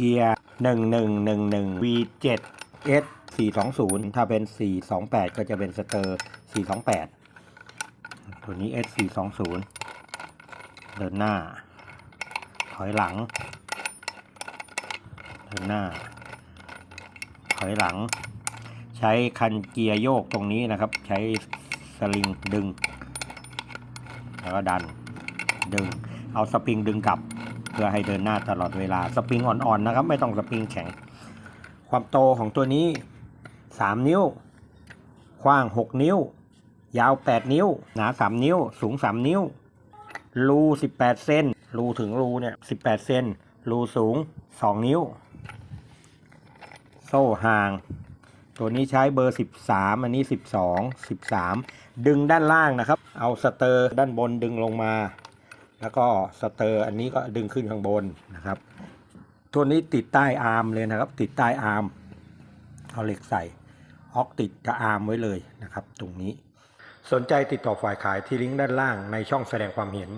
เกียร์ 1111 V7 S 420 ถ้าเป็น 428 ก็จะเป็นสเตอร์ 428 ตัวนี้ S 420 เดินหน้า ถอยหลัง เดินหน้า ถอยหลัง ใช้คันเกียร์โยกตรงนี้นะครับ ใช้สลิงดึง แล้วก็ดัน ดึง เอาสปริงดึงกลับ พื่อให้เดินหน้าตลอดเวลาสปริงอ่อนๆนะครับ ไม่ต้องสปริงแข็ง ความโตของตัวนี้ 3 นิ้ว กว้าง 6 นิ้ว ยาว 8 นิ้ว หนา 3 นิ้ว สูง 3 นิ้ว รู 18 เซนรูถึงรูเนี่ย 18 เซนรูสูง 2 นิ้ว โซ่ห่าง ตัวนี้ใช้เบอร์ 13 อันนี้ 12 13 ดึงด้านล่างนะครับ เอาสเตอร์ด้านบนดึงลงมา แล้วก็สเตอร์อันนี้ก็ดึงขึ้นข้างบนนะครับ ตัวนี้ติดใต้อาร์มเลยนะครับ ติดใต้อาร์มเอาเหล็กใส่ออกติดกับอาร์มไว้เลยนะครับ ตรงนี้ สนใจติดต่อฝ่ายขายที่ลิงก์ด้านล่างในช่องแสดงความเห็น